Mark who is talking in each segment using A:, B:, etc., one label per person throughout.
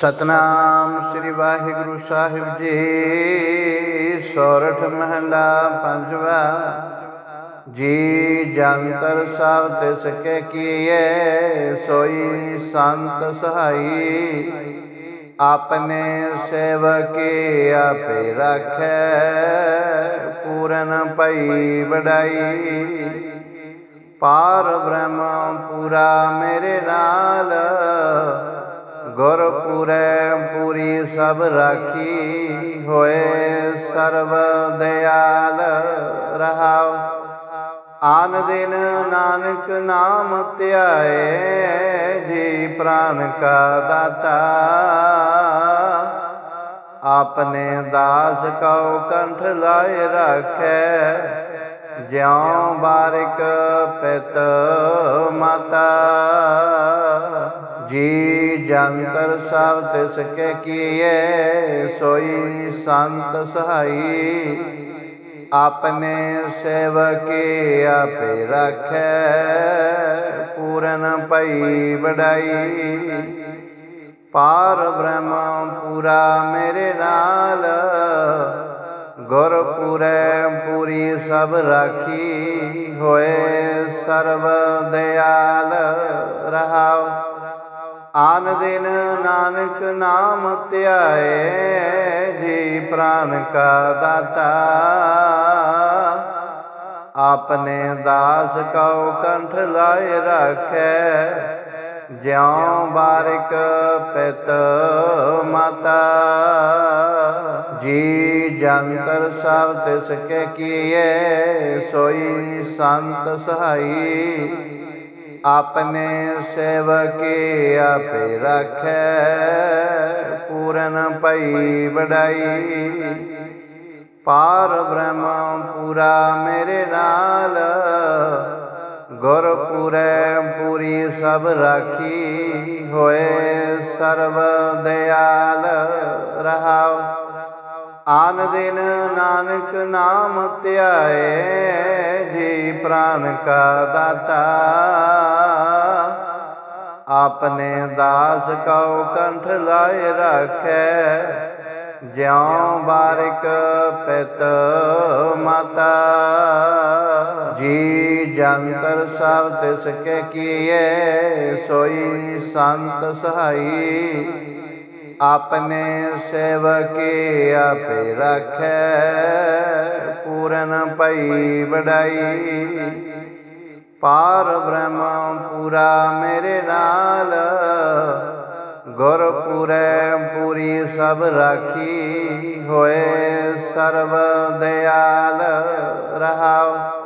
A: ਸਤਨਾਮ ਸ੍ਰੀ ਵਾਹਿਗੁਰੂ ਸਾਹਿਬ ਜੀ। ਸੋਰਠ ਮਹਲਾ ਪੰਜਵਾ। ਜੀ ਜੰਤਰ ਸਭ ਤਿਸ ਕੇ ਕੀਏ, ਸੋਈ ਸੰਤ ਸਹਾਈ। ਆਪਣੇ ਸੇਵਕੀ ਆਪੇ ਰੱਖੈ, ਪੂਰਨ ਪਈ ਵਡਾਈ। ਪਾਰ ਬ੍ਰਹਮ ਪੂਰਾ ਮੇਰੇ ਨਾਲ, ਗੁਰ ਪੂਰੈ ਪੂਰੀ ਸਭ ਰਾਖੀ ਹੋਏ ਸਰਬ ਦਿਆਲ ਰਹਾਉ। ਆਨ ਦਿਨ ਨਾਨਕ ਨਾਮ ਧਿਆਏ, ਜੀ ਪ੍ਰਾਨ ਕਾ ਦਾਤਾ। ਆਪਨੇ ਦਾਸ ਕਉ ਕੰਠ ਲਾਏ ਰੱਖੈ, ਜਿਉ ਬਾਰਿਕ ਪਿਤ ਜੀ ਜੰਤਰ ਸਭ ਤਿਸ ਕੇ ਕੀਏ, ਸੋਈ ਸੰਤ ਸਹਾਈ। ਆਪਣੇ ਸੇਵਕੀ ਆਪੇ ਰੱਖੈ, ਪੂਰਨ ਪਈ ਵਡਾਈ। ਪਾਰ ਬ੍ਰਹਮ ਪੂਰਾ ਮੇਰੇ ਨਾਲ ਗੁਰ ਪੂਰੈ ਪੂਰੀ ਸਭ ਰਾਖੀ ਹੋਏ ਸਰਬ ਦਿਆਲ ਰਹਾਉ। ਆਨ ਦਿਨ ਨਾਨਕ ਨਾਮ ਧਿਆਏ, ਜੀ ਪ੍ਰਾਨ ਕਾ ਦਾਤਾ। ਆਪਨੇ ਦਾਸ ਕਉ ਕੰਠ ਲਾਏ ਰੱਖੈ, ਜਿਉ ਬਾਰਿਕ ਪਿਤ ਮਾਤਾ। ਜੀ ਜੰਤਰ ਸਭ ਤਿਸ ਕੇ ਕੀਏ, ਸੋਈ ਸੰਤ ਸਹਾਈ। ਆਪਣੇ ਸੇਵਕੀ ਆਪੇ ਰੱਖੈ, ਪੂਰਨ ਪਈ ਵਡਾਈ। ਪਾਰ ਬ੍ਰਹਮ ਪੂਰਾ ਮੇਰੇ ਨਾਲ ਗੁਰ ਪੂਰੈ ਪੂਰੀ ਸਭ ਰਾਖੀ ਹੋਏ ਸਰਬ ਦਿਆਲ ਰਹਾਉ। ਆਨ ਦਿਨ ਨਾਨਕ ਨਾਮ ਧਿਆਏ, ਜੀ ਪ੍ਰਾਨ ਕਾ ਦਾਤਾ। ਆਪਨੇ ਦਾਸ ਕਉ ਕੰਠ ਲਾਏ ਰੱਖੈ, ਜਿਉ ਬਾਰਿਕ ਪਿਤ ਮਾਤਾ। ਜੀ ਜੰਤਰ ਸਭ ਤਿਸ ਕੇ ਕੀਏ, ਸੋਈ ਸੰਤ ਸਹਾਈ। ਆਪਣੇ ਸੇਵਕੀ ਆਪੇ ਰੱਖੈ, ਪੂਰਨ ਪਈ ਵਡਾਈ। ਪਾਰ ਬ੍ਰਹਮ ਪੂਰਾ ਮੇਰੇ ਨਾਲ ਗੁਰ ਪੂਰੈ ਪੂਰੀ ਸਭ ਰਾਖੀ ਹੋਏ ਸਰਬ ਦਿਆਲ ਰਹਾਉ।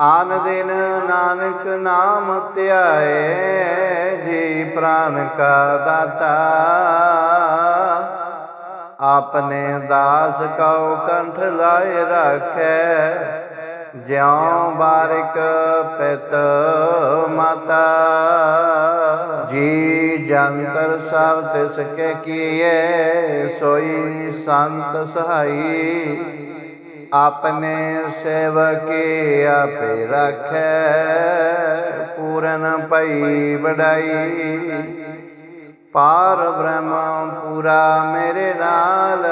A: ਆਨ ਦਿਨ ਨਾਨਕ ਨਾਮ ਧਿਆਏ, ਜੀ ਪ੍ਰਾਨ ਕਾ ਦਾਤਾ। ਆਪਨੇ ਦਾਸ ਕਉ ਕੰਠ ਲਾਏ ਰੱਖੈ, ਜਿਉ ਬਾਰਿਕ ਪਿਤ ਮਾਤਾ। ਜੀ ਜੰਤਰ ਸਭ ਤਿਸ ਕੇ ਕੀਏ, ਸੋਈ ਸੰਤ ਸਹਾਈ। ਆਪਣੇ ਸੇਵਕੀ ਆਪੇ ਰੱਖੈ, ਪੂਰਨ ਪਈ ਵਡਾਈ। ਪਾਰ ਬ੍ਰਹਮ ਪੂਰਾ ਮੇਰੇ ਨਾਲ,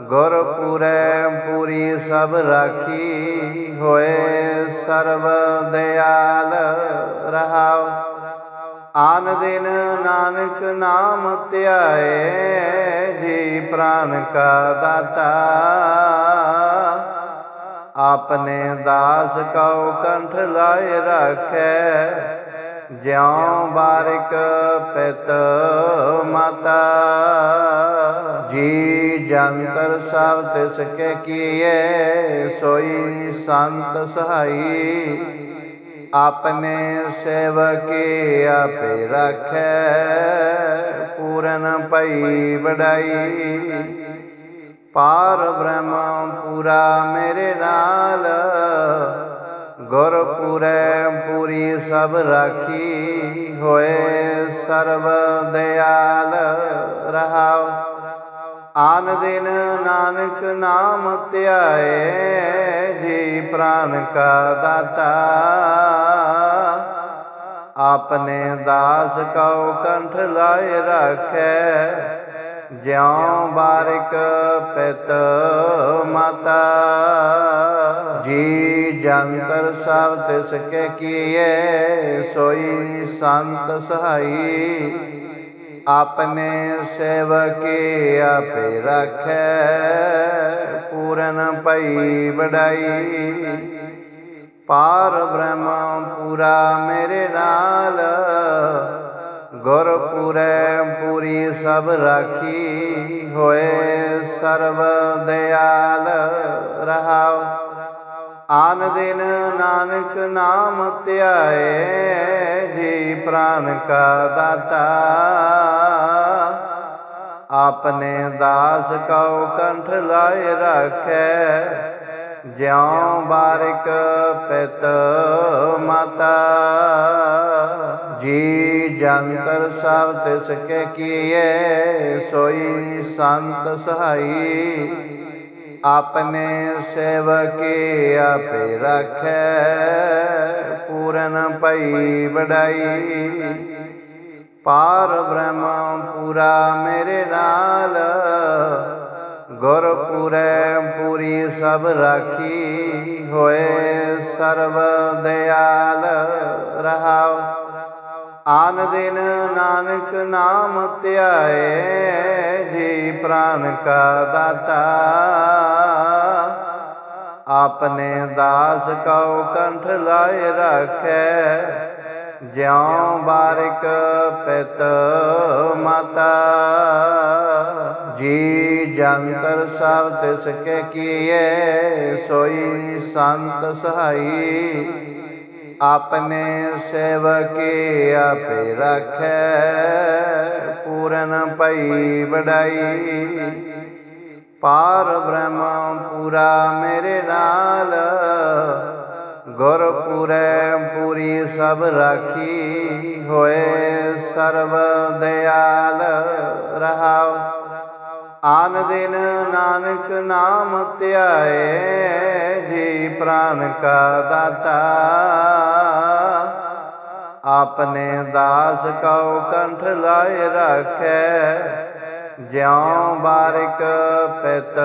A: ਗੁਰ ਪੂਰੈ ਪੂਰੀ ਸਭ ਰਾਖੀ ਹੋਏ ਸਰਬ ਦਿਆਲ ਰਹਾਉ। ਆਨ ਦਿਨ ਨਾਨਕ ਨਾਮ ਧਿਆਏ, ਜੀ ਪ੍ਰਾਨ ਕਾ ਦਾਤਾ। ਆਪਨੇ ਦਾਸ ਕਉ ਕੰਠ ਲਾਏ ਰੱਖੈ। ਜਿਉ ਬਾਰਿਕ ਪਿਤ ਮਾਤਾ, ਜੀ ਜੰਤਰ ਸਭ ਤਿਸ ਕੇ ਕੀਏ, ਸੋਈ ਸੰਤ ਸਹਾਈ। ਆਪਣੇ ਸੇਵਕੀ ਆਪੇ ਰੱਖੈ, ਪੂਰਨ ਪਈ ਵਡਾਈ। ਪਾਰ ਬ੍ਰਹਮ ਪੂਰਾ ਮੇਰੇ ਨਾਲ। ਗੁਰ ਪੂਰੀ ਸਭ ਰਾਖੀ ਹੋਏ ਸਰਬ ਦਿਆਲ ਰਹਾਉ। ਆਨ ਦਿਨ ਨਾਨਕ ਨਾਮ ਧਿਆਏ, ਜੀ ਪ੍ਰਾਨ ਕਾ ਦਾਤਾ। ਆਪਨੇ ਦਾਸ ਕਉ ਕੰਠ ਲਾਏ ਰੱਖੈ ਜਿਉ ਬਾਰਿਕ ਪਿਤ ਮਾਤਾ, ਜੀ ਜੰਤਰ ਸਭ ਤਿਸ ਕੇ ਕੀਏ, ਸੋਈ ਸੰਤ ਸਹਾਈ। ਆਪਣੇ ਸੇਵਕੀ ਆਪੇ ਰੱਖੈ, ਪੂਰਨ ਪਈ ਵਡਾਈ। ਪਾਰ ਬ੍ਰਹਮ ਪੂਰਾ ਮੇਰੇ ਨਾਲ ਗੁਰ ਪੂਰੈ ਪੂਰੀ ਸਭ ਰਾਖੀ ਹੋਏ ਸਰਬ ਦਿਆਲ ਰਹਾਉ। ਆਨ ਦਿਨ ਨਾਨਕ ਨਾਮ ਧਿਆਏ, ਜੀ ਪ੍ਰਾਨ ਕਾ ਦਾਤਾ। ਆਪਨੇ ਦਾਸ ਕਉ ਕੰਠ ਲਾਏ ਰੱਖੈ, ਜਿਉ ਬਾਰਿਕ ਪਿਤ ਮਾਤਾ। ਜੀ ਜੰਤਰ ਸਭ ਤਿਸ ਕੇ ਕੀਏ, ਸੋਈ ਸੰਤ ਸਹਾਈ। ਆਪਣੇ ਸੇਵਕੀ ਆਪੇ ਰੱਖੈ, ਪੂਰਨ ਪਈ ਵਡਾਈ। ਪਾਰ ਬ੍ਰਹਮ ਪੂਰਾ ਮੇਰੇ ਨਾਲ, ਗੁਰ ਪੂਰੈ ਪੂਰੀ ਸਭ ਰਾਖੀ ਹੋਏ ਸਰਬ ਦੇ। ਦਿਨ ਨਾਨਕ ਨਾਮ ਧਿਆਏ, ਜੀ ਪ੍ਰਾਨ ਕਾ ਦਾਤਾ। ਆਪਨੇ ਦਾਸ ਕਉ ਕੰਠ ਲਾਏ ਰੱਖੈ, ਜਿਉ ਬਾਰਿਕ ਪਿਤ ਮਾਤਾ। ਜੀ ਜੰਤਰ ਸਭ ਤਿਸ ਕੇ ਕੀਏ, ਸੋਈ ਸੰਤ ਸਹਾਈ। ਆਪਣੇ ਸੇਵਕੀ ਆਪੇ ਰੱਖੈ, ਪੂਰਨ ਪਈ ਵਡਾਈ। ਪਾਰ ਬ੍ਰਹਮ ਪੂਰਾ ਮੇਰੇ ਨਾਲ ਗੁਰਪੁਰੇ ਪੂਰੀ ਸਭ ਰਾਖੀ ਹੋਏ ਸਰਬ ਦਿਆਲ ਰਹਾਉ। ਆਨ ਦਿਨ ਨਾਨਕ ਨਾਮ ਧਿਆਏ, ਜੀ ਪ੍ਰਾਨ ਕਾ ਦਾਤਾ। ਆਪਨੇ ਦਾਸ ਕਉ ਕੰਠ ਲਾਏ ਰੱਖੈ। ਜਿਉ ਬਾਰਿਕ ਪਿਤ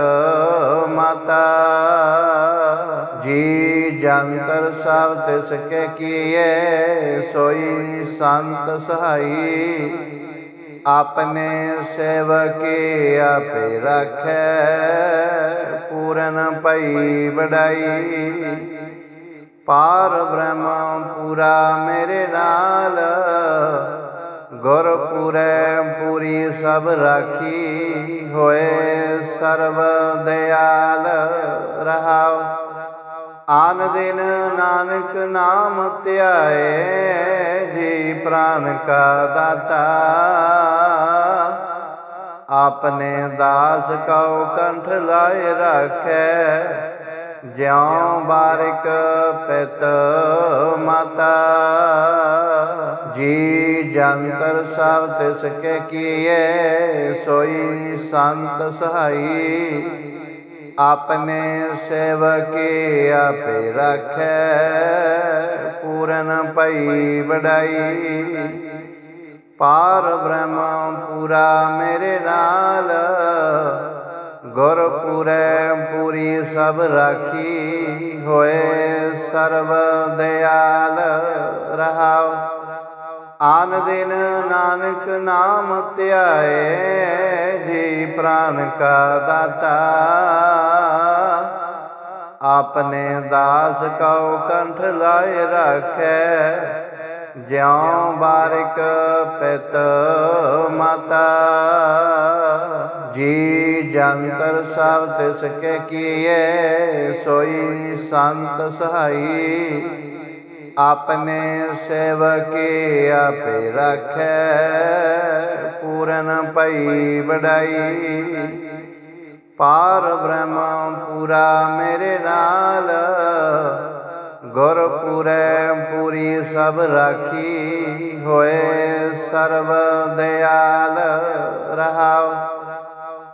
A: ਮਾਤਾ, ਜੀ ਜੰਤਰ ਸਭ ਤਿਸ ਕੇ ਕੀਏ, ਸੋਈ ਸੰਤ ਸਹਾਈ। ਆਪਨੇ ਸੇਵਕੀ ਆਪੇ ਰੱਖੈ, ਪੂਰਨ ਪਈ ਵਡਾਈ। ਪਾਰ ਬ੍ਰਹਮ ਪੂਰਾ ਮੇਰੇ ਨਾਲ। ਗੁਰਪੁਰੇ ਪੂਰੀ ਸਭ ਰਾਖੀ ਹੋਏ ਸਰਬ ਦਿਆਲ ਰਹਾਉ। ਆਨ ਦਿਨ ਨਾਨਕ ਨਾਮ ਧਿਆਏ, ਜੀ ਪ੍ਰਾਨ ਕਾ ਦਾਤਾ। ਆਪਨੇ ਦਾਸ ਕਉ ਕੰਠ ਲਾਏ ਰੱਖੈ ਜਿਉ ਬਾਰਿਕ ਪਿਤ ਮਾਤਾ, ਜੀ ਜੰਤਰ ਸਭ ਤਿਸ ਕੇ ਕੀਏ, ਸੋਈ ਸੰਤ ਸਹਾਈ। ਆਪਣੇ ਸੇਵਕੀ ਆਪੇ ਰੱਖੈ, ਪੂਰਨ ਪਈ ਵਡਾਈ। ਪਾਰ ਬ੍ਰਹਮ ਪੂਰਾ ਮੇਰੇ ਨਾਲ ਗੁਰ ਪੂਰੈ ਪੂਰੀ ਸਭ ਰਾਖੀ ਹੋਏ, ਸਰਬ ਦਿਆਲ ਰਹਾਉ। ਆਨ ਦਿਨ ਨਾਨਕ ਨਾਮ ਧਿਆਏ, ਜੀ ਪ੍ਰਾਨ ਕਾ ਦਾਤਾ। ਆਪਨੇ ਦਾਸ ਕਉ ਕੰਠ ਲਾਏ ਰੱਖੈ, ਜਿਉ ਬਾਰਿਕ ਪਿਤ ਮਾਤਾ। ਜੀ ਜੰਤਰ ਸਭ ਤਿਸ ਕੇ ਕੀਏ, ਸੋਈ ਸੰਤ ਸਹਾਈ। ਆਪਨੇ ਸੇਵਕੀ ਆਪੇ ਰੱਖੈ, ਪੂਰਨ ਪਈ ਵਡਾਈ। ਪਾਰ ਬ੍ਰਹਮ ਪੂਰਾ ਮੇਰੇ ਨਾਲ, ਗੁਰ ਪੂਰੈ ਪੂਰੀ ਸਭ ਰਾਖੀ। ਹੋਏ ਸਰਬ ਦਿਆਲ ਰਹਾਉ।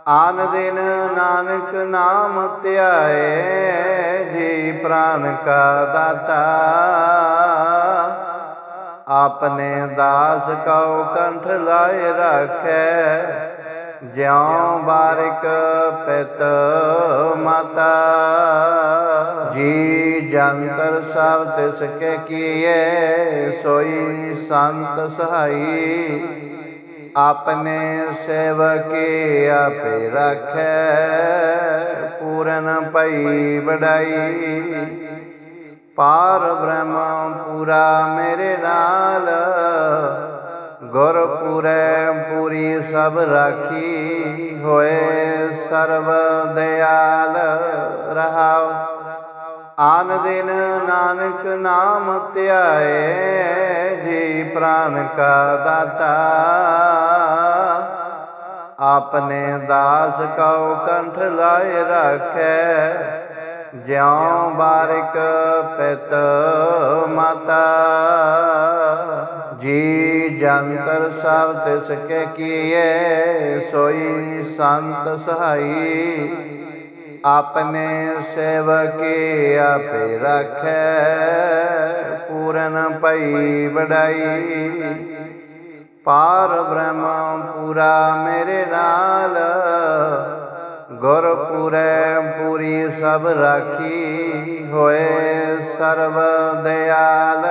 A: ਆਨ ਦਿਨ ਨਾਨਕ ਨਾਮ ਧਿਆਏ, ਜੀ ਪ੍ਰਾਨ ਕਾ ਦਾਤਾ। ਆਪਣੇ ਦਾਸ ਕਉ ਕੰਠ ਲਾਏ ਰੱਖੈ, ਜਿਉ ਬਾਰਿਕ ਪਿਤ ਮਾਤਾ। ਜੀ ਜੰਤਰ ਸਭ ਤਿਸ ਕੇ ਕੀਏ, ਸੋਈ ਸੰਤ ਸਹਾਈ। ਆਪਨੇ ਸੇਵਕੀ ਆਪੇ ਰੱਖੈ, ਪੂਰਨ ਪਈ ਵਡਾਈ। ਪਾਰ ਬ੍ਰਹਮ ਪੂਰਾ ਮੇਰੇ ਨਾਲ, ਗੁਰ ਪੂਰੈ ਪੂਰੀ ਸਭ ਰਾਖੀ ਹੋਏ ਸਰਬ ਦਿਆਲ ਰਹਾਉ। ਆਨ ਦਿਨ ਨਾਨਕ ਨਾਮ ਧਿਆਏ, ਜੀ ਪ੍ਰਾਨ ਕਾ ਦਾਤਾ। ਆਪਨੇ ਦਾਸ ਕਉ ਕੰਠ ਲਾਏ ਰੱਖੈ। ਜਿਉ ਬਾਰਿਕ ਪਿਤ ਮਾਤਾ, ਜੀ ਜੰਤਰ ਸਭ ਤਿਸ ਕੇ ਕੀਏ, ਸੋਈ ਸੰਤ ਸਹਾਈ। ਆਪਨੇ ਸੇਵਕੀ ਆਪੇ ਰੱਖੈ, ਪੂਰਨ ਪਈ ਵਡਾਈ। ਪਾਰ ਬ੍ਰਹਮ ਪੂਰਾ ਮੇਰੇ ਨਾਲ। ਗੁਰ ਪੂਰੈ ਪੂਰੀ ਸਭ ਰਾਖੀ ਹੋਏ ਸਰਬ ਦਿਆਲ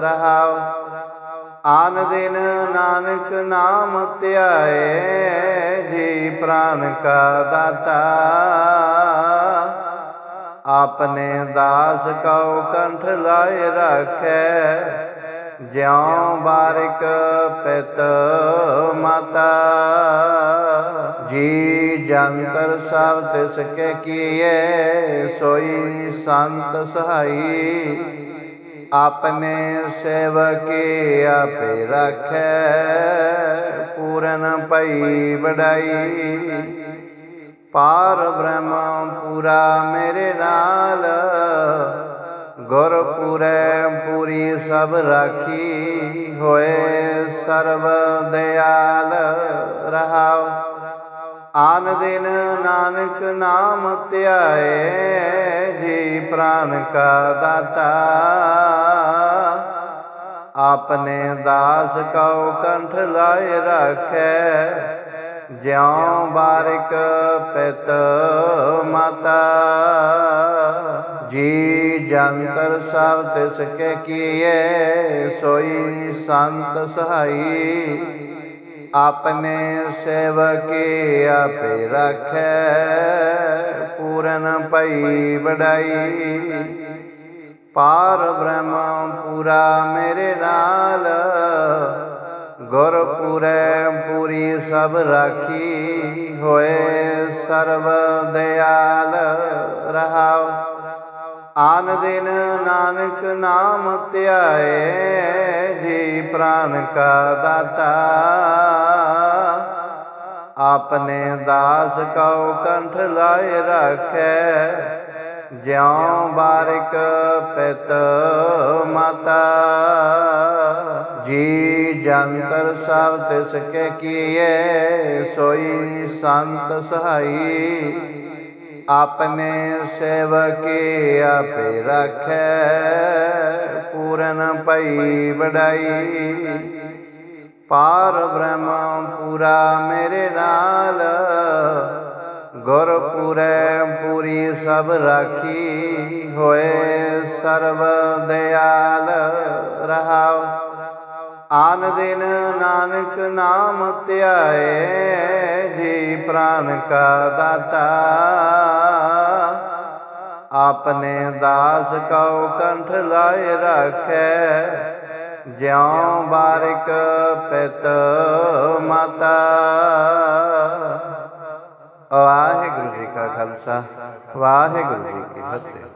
A: ਰਹਾਉ। ਆਨ ਦਿਨ ਨਾਨਕ ਨਾਮ ਧਿਆਏ, ਜੀ ਪ੍ਰਾਨ ਕਾ ਦਾਤਾ। ਆਪਨੇ ਦਾਸ ਕਉ ਕੰਠ ਲਾਏ ਰੱਖੈ ਜਿਉ ਬਾਰਿਕ ਪਿਤ ਮਾਤਾ, ਜੀ ਜੰਤਰ ਸਭ ਤਿਸ ਕੇ ਕੀਏ, ਸੋਈ ਸੰਤ ਸਹਾਈ। ਆਪਨੇ ਸੇਵਕੀ ਆਪੇ ਰੱਖੈ, ਪੂਰਨ ਪਈ ਵਡਾਈ। ਪਾਰ ਬ੍ਰਹਮ ਪੂਰਾ ਮੇਰੇ ਨਾਲ ਗੁਰ ਪੂਰੈ ਪੂਰੀ ਸਭ ਰਾਖੀ ਹੋਏ ਸਰਬ ਦਿਆਲ ਰਹਾਉ। ਆਨ ਦਿਨ ਨਾਨਕ ਨਾਮ ਧਿਆਏ, ਜੀ ਪ੍ਰਾਨ ਕਾ ਦਾਤਾ। ਆਪਨੇ ਦਾਸ ਕਉ ਕੰਠ ਲਾਏ ਰੱਖੈ, ਜਿਉ ਬਾਰਿਕ ਪਿਤ ਮਾਤਾ। ਜੀ ਜੰਤਰ ਸਭ ਤਿਸ ਕੇ ਕੀਏ, ਸੋਈ ਸੰਤ ਸਹਾਈ। ਆਪਣੇ ਸੇਵਕੀ ਆਪੇ ਰੱਖੈ, ਪੂਰਨ ਪਈ ਵਡਾਈ। ਪਾਰ ਬ੍ਰਹਮ ਪੂਰਾ ਮੇਰੇ ਨਾਲ, ਗੁਰ ਪੂਰੈ ਪੂਰੀ ਸਭ ਰਾਖੀ ਹੋਏ ਸਰਬ ਦਿਆਲ ਰਹਾਉ ਆਨ ਦਿਨ ਨਾਨਕ ਨਾਮ ਧਿਆਏ, ਜੀ ਪ੍ਰਾਨ ਕਾ ਦਾਤਾ। ਆਪਨੇ ਦਾਸ ਕਉ ਕੰਠ ਲਾਏ ਰੱਖੈ, ਜਿਉ ਬਾਰਿਕ ਪਿਤ ਮਾਤਾ। ਜੀ ਜੰਤਰ ਸਭ ਤਿਸ ਕੇ ਕੀਏ, ਸੋਈ ਸੰਤ ਸਹਾਈ। ਆਪਣੇ ਸੇਵਕੀ ਆਪੇ ਰੱਖੈ, ਪੂਰਨ ਪਈ ਵਡਾਈ। ਪਾਰ ਬ੍ਰਹਮ ਪੂਰਾ ਮੇਰੇ ਨਾਲ ਗੁਰ ਪੂਰੈ ਪੂਰੀ ਸਭ ਰਾਖੀ ਹੋਏ ਸਰਬ ਦਿਆਲ ਰਹਾਉ। ਆਨ ਦਿਨ ਨਾਨਕ ਨਾਮ ਧਿਆਏ, ਜੀ ਪ੍ਰਾਨ ਕਾ ਦਾਤਾ। ਆਪਨੇ ਦਾਸ ਕਉ ਕੰਠ ਲਾਏ ਰੱਖੈ। ਜਿਉ ਬਾਰਿਕ ਪਿਤ ਮਾਤਾ। ਵਾਹਿਗੁਰੂ ਜੀ ਕਾ ਖਾਲਸਾ, ਵਾਹਿਗੁਰੂ ਜੀ ਕੀ ਫਤਿਹ।